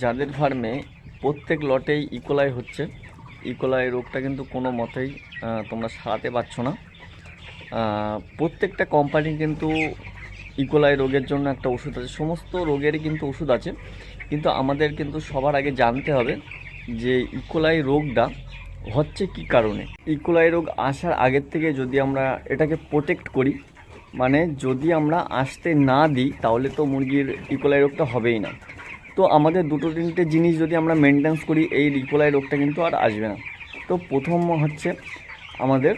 যাদের ফার্মে প্রত্যেক লটেই ইকোলাই হচ্ছে, ইকোলাই রোগটা কিন্তু কোনো মতেই তোমরা সারাতে পারছ না। প্রত্যেকটা কোম্পানি কিন্তু ইকোলাই রোগের জন্য একটা ওষুধ আছে। সমস্ত রোগেরই কিন্তু ওষুধ আছে, কিন্তু আমাদের কিন্তু সবার আগে জানতে হবে যে ইকোলাই রোগটা হচ্ছে কি কারণে। ইকোলাই রোগ আসার আগের থেকে যদি আমরা এটাকে প্রোটেক্ট করি মানে যদি আমরা আসতে না দিই, তাহলে তো মুরগির ইকোলাই রোগটা হবেই না। তো আমাদের দুটো তিনটে জিনিস যদি আমরা মেনটেন্স করি, এই ইকোলাই রোগটা কিন্তু আর আসবে না। তো প্রথম হচ্ছে আমাদের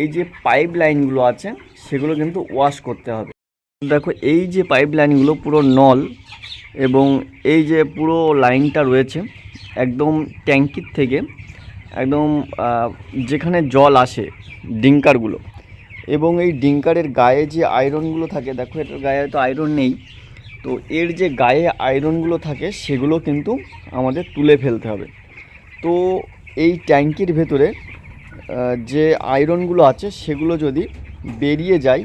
এই যে পাইপ লাইনগুলো আছে, সেগুলো কিন্তু ওয়াশ করতে হবে। দেখো, এই যে পাইপ লাইনগুলো পুরো নল এবং এই যে পুরো লাইনটা রয়েছে, একদম ট্যাঙ্কির থেকে একদম যেখানে জল আসে ডিঙ্কারগুলো। এবং এই ডিঙ্কারের গায়ে যে আয়রনগুলো থাকে, দেখো, এটার গায়ে তো আয়রন নেই। তো এর যে গায়ে আয়রনগুলো থাকে, সেগুলো কিন্তু আমাদের তুলে ফেলতে হবে। তো এই ট্যাঙ্কির ভেতরে যে আয়রনগুলো আছে, সেগুলো যদি বেরিয়ে যায়,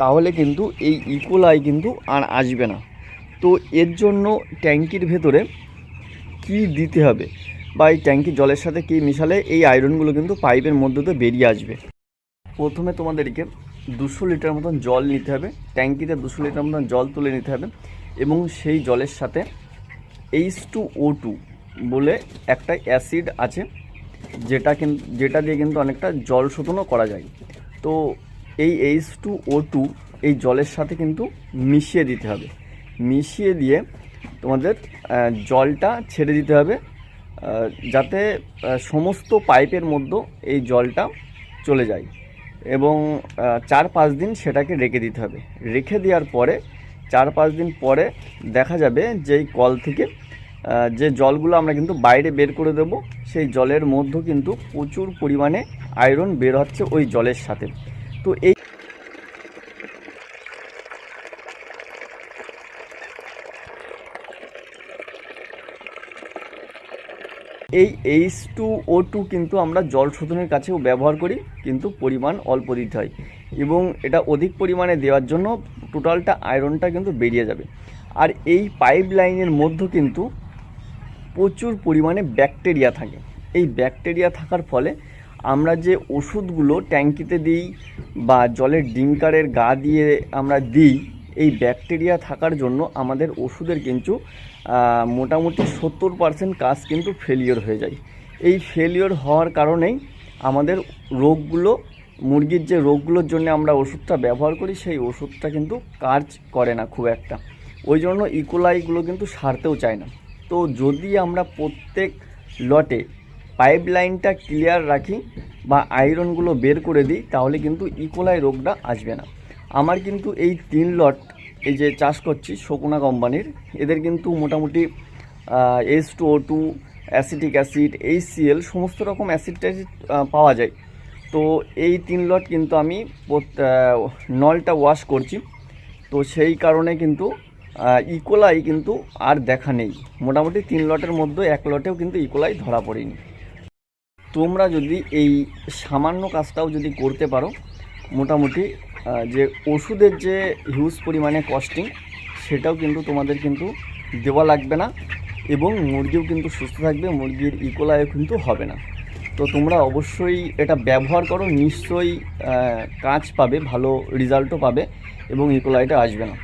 তাহলে কিন্তু এই ইকোলাই কিন্তু আর আসবে না। তো এর জন্য ট্যাঙ্কির ভেতরে কি দিতে হবে? বা এই ট্যাঙ্কির জলের সাথে কি মিশালে এই আয়রনগুলো কিন্তু পাইপের মধ্যে দিয়ে বেরিয়ে আসবে। প্রথমে তোমাদেরকে দুশো লিটার মতন জল নিতে হবে। ট্যাঙ্কিতে দুশো লিটার মতন জল তুলে নিতে হবে। এবং সেই জলের সাথে এইচ টু ও টু বলে একটা অ্যাসিড আছে, যেটা কিন্তু যেটা দিয়ে কিন্তু অনেকটা জল শোধনও করা যায়। তো এই এইচ টু ও টু এই জলের সাথে কিন্তু মিশিয়ে দিতে হবে। মিশিয়ে দিয়ে তোমাদের জলটা ছেড়ে দিতে হবে যাতে সমস্ত পাইপের মধ্যে এই জলটা চলে যায় এবং চার পাঁচ দিন সেটাকে রেখে দিতে হবে। রেখে দেওয়ার পরে চার পাঁচ দিন পরে দেখা যাবে যে এই কল থেকে যে জলগুলো আমরা কিন্তু বাইরে বের করে দেব, সেই জলের মধ্যে কিন্তু প্রচুর পরিমাণে আয়রন বের হচ্ছে ওই জলের সাথে। তো এই এই এইচ টু ও টু কিন্তু আমরা জল শোধনের কাছেও ব্যবহার করি, কিন্তু পরিমাণ অল্প দিতে হয়। এবং এটা অধিক পরিমাণে দেওয়ার জন্য টোটালটা আয়রনটা কিন্তু বেরিয়ে যাবে। আর এই পাইপ লাইনের মধ্যে কিন্তু প্রচুর পরিমাণে ব্যাকটেরিয়া থাকে। এই ব্যাকটেরিয়া থাকার ফলে আমরা যে ওষুধগুলো ট্যাঙ্কিতে দিই বা জলের ডিঙ্কারের গা দিয়ে আমরা দিই, এই ব্যাকটেরিয়া থাকার জন্য আমাদের ওষুধের কিন্তু মোটামুটি সত্তর পার্সেন্ট কাজ কিন্তু ফেলিওর হয়ে যায়। এই ফেলিওর হওয়ার কারণেই আমাদের রোগগুলো মুরগির যে রোগগুলোর জন্য আমরা ওষুধটা ব্যবহার করি, সেই ওষুধটা কিন্তু কাজ করে না খুব একটা। ওই জন্য ইকোলাইগুলো কিন্তু সারতেও চায় না। তো যদি আমরা প্রত্যেক লটে পাইপ লাইনটা ক্লিয়ার রাখি বা আয়রনগুলো বের করে দিই, তাহলে কিন্তু ইকোলাই রোগটা আসবে না। আমার কিন্তু এই তিন লট, এই যে চাষ করছি শকুনা কোম্পানির, এদের কিন্তু মোটামুটি S two O two acetic acid HCl সমস্ত রকম অ্যাসিড ট্যাসিড পাওয়া যায়। তো এই তিন লট কিন্তু আমি নলটা ওয়াশ করছি। তো সেই কারণে কিন্তু ইকোলাই কিন্তু আর দেখা নেই। মোটামুটি তিন লটের মধ্যে এক লটেও কিন্তু ইকোলাই ধরা পড়েনি। তোমরা যদি এই সামান্য কাজটাও যদি করতে পারো, মোটামুটি যে ওষুধের যে হিউজ পরিমাণে কস্টিং সেটাও কিন্তু তোমাদের কিন্তু দেওয়া লাগবে না এবং মুরগিও কিন্তু সুস্থ থাকবে, মুরগির ইকোলাইও কিন্তু হবে না। তো তোমরা অবশ্যই এটা ব্যবহার করো, নিশ্চয়ই কাজ পাবে, ভালো রেজাল্টও পাবে এবং ইকোলাইটা আসবে না।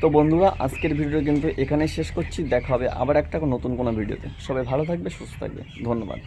তো বন্ধুরা, আজকের ভিডিও কিন্তু এখানে শেষ করছি, দেখা হবে আবার একটা নতুন কোনো ভিডিওতে সবাই ভালো থাকবে, সুস্থ থাকবে। ধন্যবাদ।